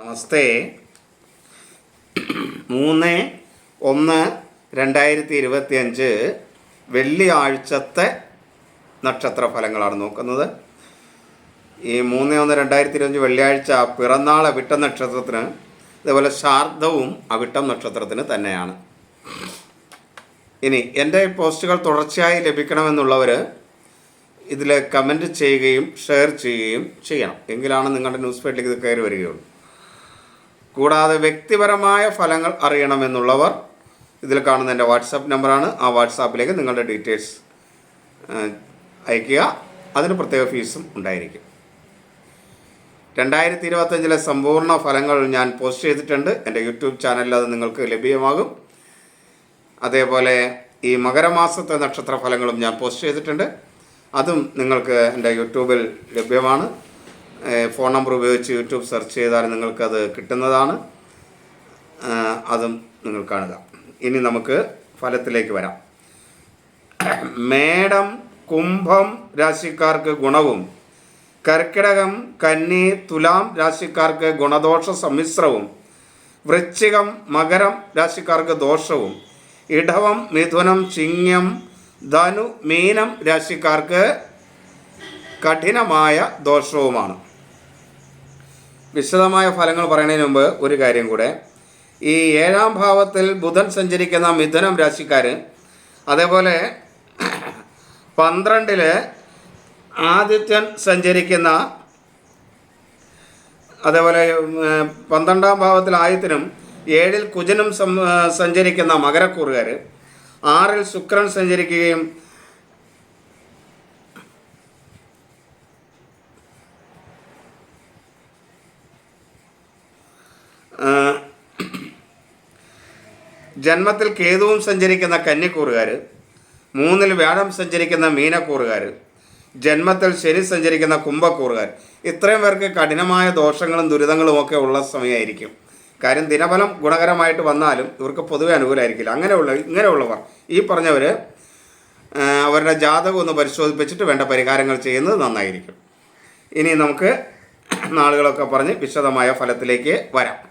നമസ്തേ. മൂന്ന് ഒന്ന് രണ്ടായിരത്തി ഇരുപത്തി അഞ്ച് വെള്ളിയാഴ്ചത്തെ നക്ഷത്ര ഫലങ്ങളാണ് നോക്കുന്നത്. ഈ മൂന്ന് ഒന്ന് രണ്ടായിരത്തി ഇരുപത്തഞ്ച് വെള്ളിയാഴ്ച പിറന്നാൾ അവിട്ടം നക്ഷത്രത്തിന് അതേപോലെ ശാർദവും അവിട്ടം നക്ഷത്രത്തിന് തന്നെയാണ്. ഇനി എന്റെ പോസ്റ്റുകൾ തുടർച്ചയായി ലഭിക്കണമെന്നുള്ളവർ ഇതിൽ കമന്റ് ചെയ്യുകയും ഷെയർ ചെയ്യുകയും ചെയ്യണം. എങ്കിലാണ് നിങ്ങളുടെ ന്യൂസ് ഫീഡിലേക്ക് ഇത് കയറി വരികയുള്ളൂ. കൂടാതെ വ്യക്തിപരമായ ഫലങ്ങൾ അറിയണമെന്നുള്ളവർ ഇതിൽ കാണുന്ന എന്റെ വാട്സാപ്പ് നമ്പറാണ്. ആ വാട്സാപ്പിലേക്ക് നിങ്ങളുടെ ഡീറ്റെയിൽസ് അയയ്ക്കുക. അതിന് പ്രത്യേക ഫീസും ഉണ്ടായിരിക്കും. രണ്ടായിരത്തി ഇരുപത്തഞ്ചിലെ സമ്പൂർണ ഫലങ്ങൾ ഞാൻ പോസ്റ്റ് ചെയ്തിട്ടുണ്ട്. എന്റെ യൂട്യൂബ് ചാനലിൽ അത് നിങ്ങൾക്ക് ലഭ്യമാകും. അതേപോലെ ഈ മകരമാസത്തെ നക്ഷത്ര ഫലങ്ങളും ഞാൻ പോസ്റ്റ് ചെയ്തിട്ടുണ്ട്. അതും നിങ്ങൾക്ക് എന്റെ യൂട്യൂബിൽ ലഭ്യമാണ്. ഫോൺ നമ്പർ ഉപയോഗിച്ച് യൂട്യൂബ് സെർച്ച് ചെയ്താൽ നിങ്ങൾക്കത് കിട്ടുന്നതാണ്. അതും നിങ്ങൾ കാണുക. ഇനി നമുക്ക് ഫലത്തിലേക്ക് വരാം. മേടം കുംഭം രാശിക്കാർക്ക് ഗുണവും കർക്കിടകം കന്നി തുലാം രാശിക്കാർക്ക് ഗുണദോഷ സമ്മിശ്രവും വൃശ്ചികം മകരം രാശിക്കാർക്ക് ദോഷവും ഇടവം മിഥുനം ചിങ്ങം ധനു മീനം രാശിക്കാർക്ക് കഠിനമായ ദോഷവുമാണ്. വിശദമായ ഫലങ്ങൾ പറയുന്നതിന് മുമ്പ് ഒരു കാര്യം കൂടെ. ഈ ഏഴാം ഭാവത്തിൽ ബുധൻ സഞ്ചരിക്കുന്ന മിഥുനം രാശിക്കാർ അതേപോലെ പന്ത്രണ്ടിൽ ആദിത്യൻ സഞ്ചരിക്കുന്ന അതേപോലെ പന്ത്രണ്ടാം ഭാവത്തിൽ ആദിത്യനും ഏഴിൽ കുജനും സഞ്ചരിക്കുന്ന മകരക്കൂറുകാർ ആറിൽ ശുക്രൻ സഞ്ചരിക്കുകയും ജന്മത്തിൽ കേതുവും സഞ്ചരിക്കുന്ന കന്നിക്കൂറുകാർ മൂന്നിൽ വ്യാഴം സഞ്ചരിക്കുന്ന മീനക്കൂറുകാർ ജന്മത്തിൽ ശനി സഞ്ചരിക്കുന്ന കുംഭക്കൂറുകാർ ഇത്രയും പേർക്ക് കഠിനമായ ദോഷങ്ങളും ദുരിതങ്ങളും ഒക്കെ ഉള്ള സമയമായിരിക്കും. കാര്യം ദിനഫലം ഗുണകരമായിട്ട് വന്നാലും ഇവർക്ക് പൊതുവെ അനുകൂലമായിരിക്കില്ല. അങ്ങനെയുള്ള ഇങ്ങനെയുള്ളവർ ഈ പറഞ്ഞവർ അവരുടെ ജാതകം ഒന്ന് പരിശോധിപ്പിച്ചിട്ട് വേണ്ട പരിഹാരങ്ങൾ ചെയ്യുന്നത് നന്നായിരിക്കും. ഇനി നമുക്ക് നാളുകളൊക്കെ പറഞ്ഞ് വിശദമായ ഫലത്തിലേക്ക് വരാം.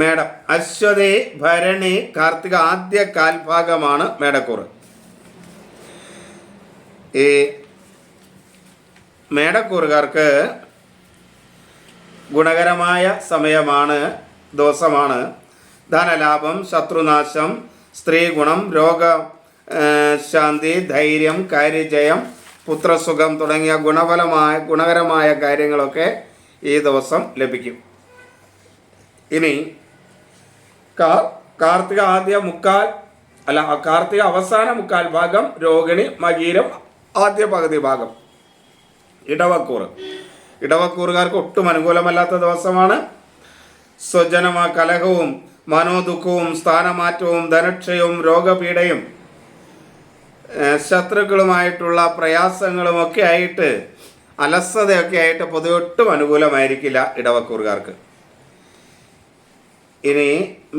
മേടം അശ്വതി ഭരണി കാർത്തിക ആദ്യ കാൽഭാഗമാണ് മേടക്കൂറ് ഈ മേടക്കൂറുകാർക്ക് ഗുണകരമായ സമയമാണ് ദിവസമാണ്. ധനലാഭം ശത്രുനാശം സ്ത്രീഗുണം രോഗ ശാന്തി ധൈര്യം കാര്യജയം പുത്രസുഖം തുടങ്ങിയ ഗുണഫലമായ ഗുണകരമായ കാര്യങ്ങളൊക്കെ ഈ ദിവസം ലഭിക്കും. ഇനി കാ- കാർത്തിക ആദ്യ മുക്കാൽ അല്ല കാർത്തിക അവസാന മുക്കാൽ ഭാഗം രോഹിണി മകീരം ആദ്യ പകുതി ഭാഗം. ഇടവക്കൂർ ഇടവക്കൂറുകാർക്ക് ഒട്ടും അനുകൂലമല്ലാത്ത ദിവസമാണ്. സ്വജനമ കലഹവും മനോദുഃഖവും സ്ഥാനമാറ്റവും ധനക്ഷയവും രോഗപീഠയും ശത്രുക്കളുമായിട്ടുള്ള പ്രയാസങ്ങളും ഒക്കെ ആയിട്ട് അലസതയൊക്കെ ആയിട്ട് പൊതുവെ ഒട്ടും അനുകൂലമായിരിക്കില്ല ഇടവക്കൂറുകാർക്ക്. ഇനി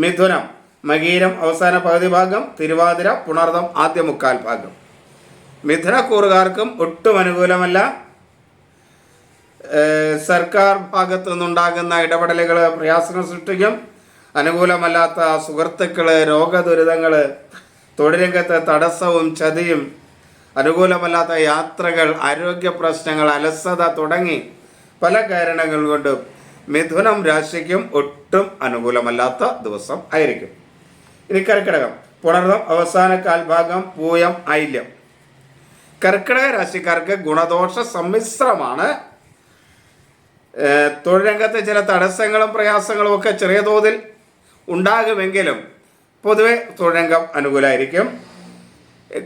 മിഥുനം മകീരം അവസാന പകുതി ഭാഗം തിരുവാതിര പുണർദം ആദ്യ മുക്കാൽ ഭാഗം. മിഥുനക്കൂറുകാർക്കും ഒട്ടും അനുകൂലമല്ല. സർക്കാർ ഭാഗത്തു നിന്നുണ്ടാകുന്ന ഇടപെടലുകൾ പ്രയാസങ്ങൾ സൃഷ്ടിക്കും. അനുകൂലമല്ലാത്ത സുഹൃത്തുക്കൾ രോഗദുരിതങ്ങൾ തൊഴിലംഗത്തെ തടസ്സവും ചതിയും അനുകൂലമല്ലാത്ത യാത്രകൾ ആരോഗ്യ പ്രശ്നങ്ങൾ അലസത തുടങ്ങി പല കാരണങ്ങൾ കൊണ്ടും മിഥുനം രാശിക്കും ഒട്ടും അനുകൂലമല്ലാത്ത ദിവസം ആയിരിക്കും. ഇനി കർക്കിടകം. പുണർദം അവസാന കാൽഭാഗം പൂയം ഐല്യം. കർക്കിടക രാശിക്കാർക്ക് ഗുണദോഷ സമ്മിശ്രമാണ്. തൊഴിലംഗത്തെ ചില തടസ്സങ്ങളും പ്രയാസങ്ങളും ഒക്കെ ചെറിയ തോതിൽ ഉണ്ടാകുമെങ്കിലും പൊതുവെ തൊഴിലംഗം അനുകൂലമായിരിക്കും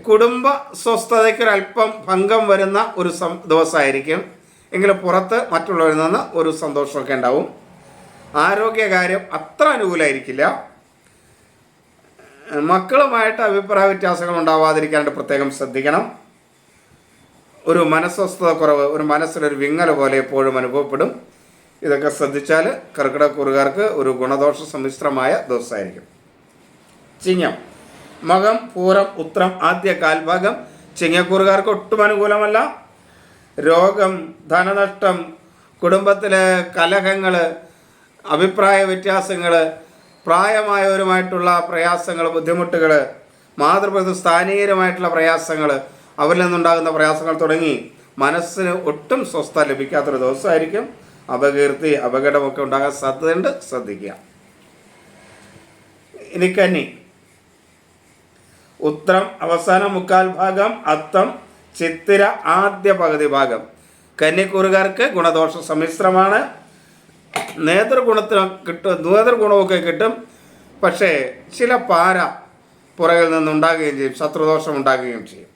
കുടുംബ സ്വസ്ഥതയ്ക്കൊരല്പം ഭംഗം വരുന്ന ഒരു ദിവസമായിരിക്കും. എങ്കിലും പുറത്ത് മറ്റുള്ളവരിൽ നിന്ന് ഒരു സന്തോഷമൊക്കെ ഉണ്ടാവും. ആരോഗ്യകാര്യം അത്ര അനുകൂലമായിരിക്കില്ല മക്കളുമായിട്ട് അഭിപ്രായ വ്യത്യാസങ്ങൾ ഉണ്ടാവാതിരിക്കാനായിട്ട് പ്രത്യേകം ശ്രദ്ധിക്കണം. ഒരു മനസ്വസ്ഥത കുറവ് ഒരു മനസ്സിലൊരു വിങ്ങൽ പോലെ എപ്പോഴും അനുഭവപ്പെടും. ഇതൊക്കെ ശ്രദ്ധിച്ചാൽ കർക്കിടകക്കൂറുകാർക്ക് ഒരു ഗുണദോഷ സമ്മിശ്രമായ ദിവസമായിരിക്കും. ചിങ്ങം മകം പൂരം ഉത്രം ആദ്യ കാൽഭാഗം ചിങ്ങക്കൂറുകാർക്ക് ഒട്ടും അനുകൂലമല്ല. രോഗം ധനനഷ്ടം കുടുംബത്തിലെ കലഹങ്ങൾ അഭിപ്രായ വ്യത്യാസങ്ങൾ പ്രായമായവരുമായിട്ടുള്ള പ്രയാസങ്ങൾ ബുദ്ധിമുട്ടുകൾ മാതൃപ്രതി സ്ഥാനീയരുമായിട്ടുള്ള പ്രയാസങ്ങൾ അവരിൽ നിന്നുണ്ടാകുന്ന പ്രയാസങ്ങൾ തുടങ്ങി മനസ്സിന് ഒട്ടും സ്വസ്ഥ ലഭിക്കാത്തൊരു ദിവസമായിരിക്കും. അപകീർത്തി അപകടമൊക്കെ ഉണ്ടാകാൻ സാധ്യതയുണ്ട്. ശ്രദ്ധിക്കുക. ഇനി കന്നി. ഉത്രം അവസാന മുക്കാൽ ഭാഗം അത്തം ചിത്തിര ആദ്യ പകുതി ഭാഗം. കന്നിക്കൂറുകാർക്ക് ഗുണദോഷ സമ്മിശ്രമാണ്. നേതൃഗുണത്തിന് കിട്ടും നേതൃഗുണമൊക്കെ കിട്ടും. പക്ഷേ ചില പാര പുറകിൽ നിന്നുണ്ടാകുകയും ചെയ്യും ശത്രുദോഷം ഉണ്ടാകുകയും ചെയ്യും.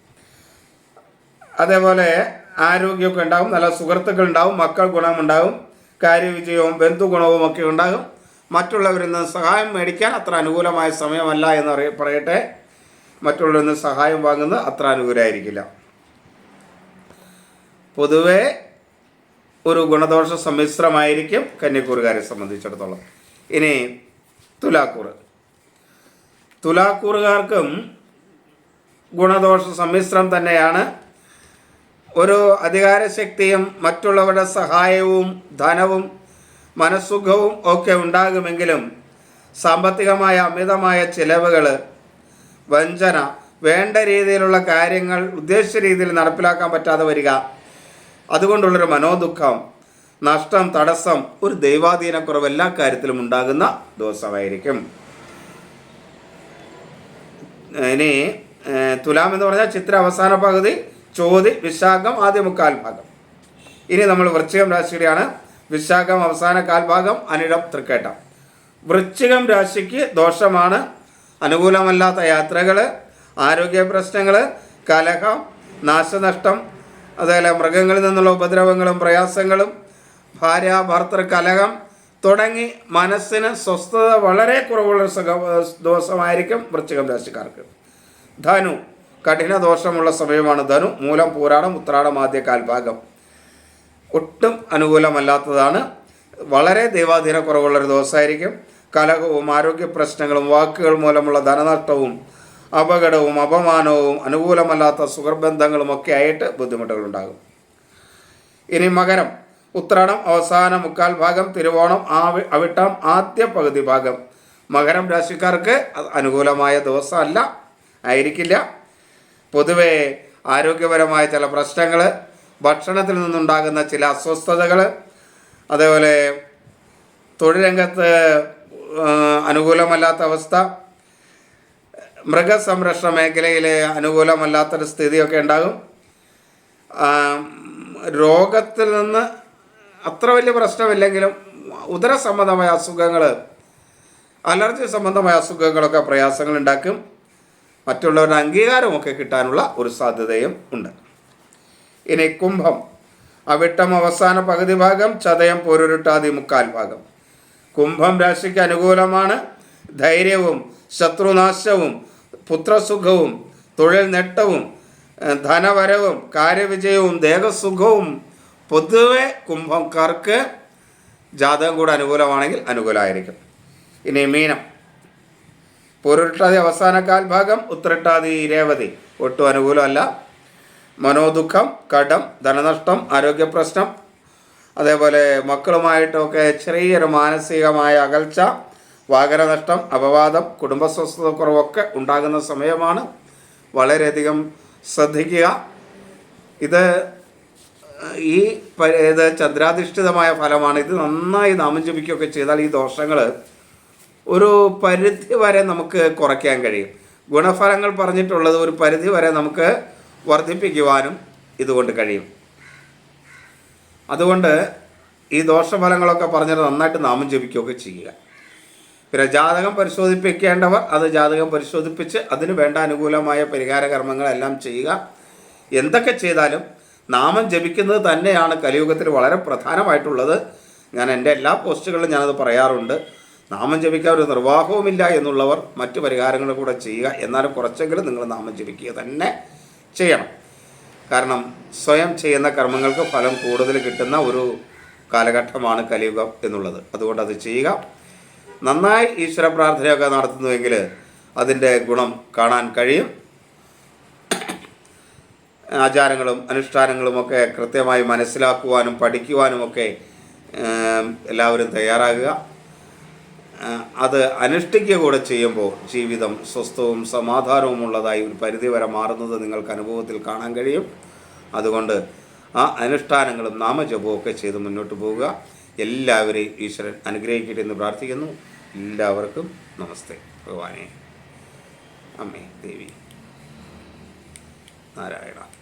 അതേപോലെ ആരോഗ്യമൊക്കെ ഉണ്ടാകും നല്ല സുഹൃത്തുക്കൾ ഉണ്ടാവും മക്കൾ ഗുണമുണ്ടാകും കാര്യവിജയവും ബന്ധുഗുണവും ഒക്കെ ഉണ്ടാകും. മറ്റുള്ളവരിൽ നിന്ന് സഹായം മേടിക്കാൻ അത്ര അനുകൂലമായ സമയമല്ല എന്ന് പറയ- പറയട്ടെ. മറ്റുള്ളവരിൽ നിന്ന് സഹായം വാങ്ങുന്നത് അത്ര അനുകൂലമായിരിക്കില്ല. പൊതുവെ ഒരു ഗുണദോഷ സമ്മിശ്രമായിരിക്കും കന്യക്കൂറുകാരെ സംബന്ധിച്ചിടത്തോളം. ഇനി തുലാക്കൂറ്. തുലാക്കൂറുകാർക്കും ഗുണദോഷ സമ്മിശ്രം തന്നെയാണ്. ഒരു അധികാരശക്തിയും മറ്റുള്ളവരുടെ സഹായവും ധനവും മനസ്സുഖവും ഒക്കെ ഉണ്ടാകുമെങ്കിലും സാമ്പത്തികമായ അമിതമായ ചിലവുകൾ വഞ്ചന വേണ്ട രീതിയിലുള്ള കാര്യങ്ങൾ ഉദ്ദേശിച്ച രീതിയിൽ നടപ്പിലാക്കാൻ പറ്റാതെ വരിക അതുകൊണ്ടുള്ളൊരു മനോദുഃഖം നഷ്ടം തടസ്സം ഒരു ദൈവാധീനക്കുറവ് എല്ലാ കാര്യത്തിലും ഉണ്ടാകുന്ന ദിവസമായിരിക്കും. ഇനി തുലാം എന്ന് പറഞ്ഞാൽ ചിത്ര അവസാന പകുതി ചോതി വിശാഖം ആദ്യ മുക്കാൽ ഭാഗം. ഇനി നമ്മൾ വൃശ്ചികം രാശിയുടെയാണ്. വിശാഖം അവസാന കാൽഭാഗം അനിഴം തൃക്കേട്ടം. വൃശ്ചികം രാശിക്ക് ദോഷമാണ് അനുകൂലമല്ലാത്ത യാത്രകൾ ആരോഗ്യ പ്രശ്നങ്ങൾ കലഹം നാശനഷ്ടം അതേപോലെ മൃഗങ്ങളിൽ നിന്നുള്ള ഉപദ്രവങ്ങളും പ്രയാസങ്ങളും ഭാര്യ ഭർത്തൃ കലഹം തുടങ്ങി മനസ്സിന് സ്വസ്ഥത വളരെ കുറവുള്ള ദിവസമായിരിക്കും വൃശ്ചികം രാശിക്കാർക്ക്. ധനു കഠിന ദോഷമുള്ള സമയമാണ്. ധനു മൂലം പൂരാടം ഉത്രാടം ആദ്യ കാൽഭാഗം. ഒട്ടും അനുകൂലമല്ലാത്തതാണ്. വളരെ ദൈവാധീന കുറവുള്ളൊരു ദിവസമായിരിക്കും. കലഹവും ആരോഗ്യ പ്രശ്നങ്ങളും വാക്കുകൾ മൂലമുള്ള ധനനഷ്ടവും അപകടവും അപമാനവും അനുകൂലമല്ലാത്ത സുഹൃബന്ധങ്ങളും ഒക്കെ ആയിട്ട് ബുദ്ധിമുട്ടുകളുണ്ടാകും. ഇനി മകരം ഉത്രാടം അവസാന മുക്കാൽ ഭാഗം തിരുവോണം ആവി അവിട്ടം ആദ്യ പകുതി ഭാഗം. മകരം രാശിക്കാർക്ക് അനുകൂലമായ ദിവസമല്ല ആയിരിക്കില്ല. പൊതുവെ ആരോഗ്യപരമായ ചില പ്രശ്നങ്ങൾ ഭക്ഷണത്തിൽ നിന്നുണ്ടാകുന്ന ചില അസ്വസ്ഥതകൾ അതേപോലെ തൊഴിൽ രംഗത്ത് അനുകൂലമല്ലാത്ത അവസ്ഥ മൃഗസംരക്ഷണ മേഖലയിൽ അനുകൂലമല്ലാത്തൊരു സ്ഥിതിയൊക്കെ ഉണ്ടാകും. രോഗത്തിൽ നിന്ന് അത്ര വലിയ പ്രശ്നമില്ലെങ്കിലും ഉദര സംബന്ധമായ അസുഖങ്ങൾ അലർജി സംബന്ധമായ അസുഖങ്ങളൊക്കെ പ്രയാസങ്ങൾ ഉണ്ടാക്കും. മറ്റുള്ളവരുടെ അംഗീകാരമൊക്കെ കിട്ടാനുള്ള ഒരു സാധ്യതയും ഉണ്ട്. ഇനി കുംഭം അവിട്ടം അവസാന പകുതി ഭാഗം ചതയം പൊരുരുട്ടാതി മുക്കാൽ ഭാഗം. കുംഭം രാശിക്ക് അനുകൂലമാണ്. ധൈര്യവും ശത്രുനാശവും പുത്രസുഖവും തൊഴിൽ നേട്ടവും ധനവരവും കാര്യവിജയവും ദേഹസുഖവും പൊതുവെ കുംഭക്കാർക്ക് ജാതകം കൂടെ അനുകൂലമാണെങ്കിൽ അനുകൂലമായിരിക്കും. ഇനി മീനം. പൊരുട്ടാതി അവസാന കാൽഭാഗം ഉത്രട്ടാതി രേവതി ഒട്ടും അനുകൂലമല്ല. മനോദുഃഖം കടം ധനനഷ്ടം ആരോഗ്യ പ്രശ്നം അതേപോലെ മക്കളുമായിട്ടൊക്കെ ചെറിയൊരു മാനസികമായ അകൽച്ച വാഹനനഷ്ടം അപവാദം കുടുംബസ്വസ്ഥത കുറവൊക്കെ ഉണ്ടാകുന്ന സമയമാണ് വളരെയധികം ശ്രദ്ധിക്കുക. ഇത് ഈ ഇത് ചന്ദ്രാധിഷ്ഠിതമായ ഫലമാണ്. ഇത് നന്നായി നാമം ജപിക്കുകയൊക്കെ ചെയ്താൽ ഈ ദോഷങ്ങൾ ഒരു പരിധി വരെ നമുക്ക് കുറയ്ക്കാൻ കഴിയും. ഗുണഫലങ്ങൾ പറഞ്ഞിട്ടുള്ളത് ഒരു പരിധി വരെ നമുക്ക് വർദ്ധിപ്പിക്കുവാനും ഇതുകൊണ്ട് കഴിയും. അതുകൊണ്ട് ഈ ദോഷഫലങ്ങളൊക്കെ പറഞ്ഞിട്ട് നന്നായിട്ട് നാമം ജപിക്കുകയൊക്കെ ചെയ്യുക. പിന്നെ ജാതകം പരിശോധിപ്പിക്കേണ്ടവർ അത് ജാതകം പരിശോധിപ്പിച്ച് അതിന് വേണ്ട അനുകൂലമായ പരിഹാര കർമ്മങ്ങളെല്ലാം ചെയ്യുക. എന്തൊക്കെ ചെയ്താലും നാമം ജപിക്കുന്നത് തന്നെയാണ് കലിയുഗത്തിൽ വളരെ പ്രധാനമായിട്ടുള്ളത്. ഞാൻ എന്റെ എല്ലാ പോസ്റ്റുകളിലും ഞാനത് പറയാറുണ്ട്. നാമം ജപിക്കാൻ ഒരു നിർവാഹവുമില്ല എന്നുള്ളവർ മറ്റ് പരിഹാരങ്ങൾ കൂടെ ചെയ്യുക. എന്നാലും കുറച്ചെങ്കിലും നിങ്ങൾ നാമം ജപിക്കുക തന്നെ ചെയ്യണം. കാരണം സ്വയം ചെയ്യുന്ന കർമ്മങ്ങൾക്ക് ഫലം കൂടുതൽ കിട്ടുന്ന ഒരു കാലഘട്ടമാണ് കലിയുഗം എന്നുള്ളത്. അതുകൊണ്ട് അത് ചെയ്യുക. നന്നായി ഈശ്വര പ്രാർത്ഥനയൊക്കെ നടത്തുന്നുവെങ്കിൽ അതിന്റെ ഗുണം കാണാൻ കഴിയും. ആചാരങ്ങളും അനുഷ്ഠാനങ്ങളുമൊക്കെ കൃത്യമായി മനസ്സിലാക്കുവാനും പഠിക്കുവാനുമൊക്കെ എല്ലാവരും തയ്യാറാകുക. അത് അനുഷ്ഠിക്കുക കൂടെ ചെയ്യുമ്പോൾ ജീവിതം സ്വസ്ഥവും സമാധാനവുമുള്ളതായി ഒരു പരിധിവരെ മാറുന്നത് നിങ്ങൾക്ക് അനുഭവത്തിൽ കാണാൻ കഴിയും. അതുകൊണ്ട് ആ അനുഷ്ഠാനങ്ങളും നാമജപവും ഒക്കെ ചെയ്ത് മുന്നോട്ട് പോവുക. എല്ലാവരെയും ഈശ്വരൻ അനുഗ്രഹിക്കട്ടെ എന്ന് പ്രാർത്ഥിക്കുന്നു. എല്ലാവർക്കും നമസ്തേ. ഭഗവാനെ. അമ്മേ ദേവി. നാരായണ.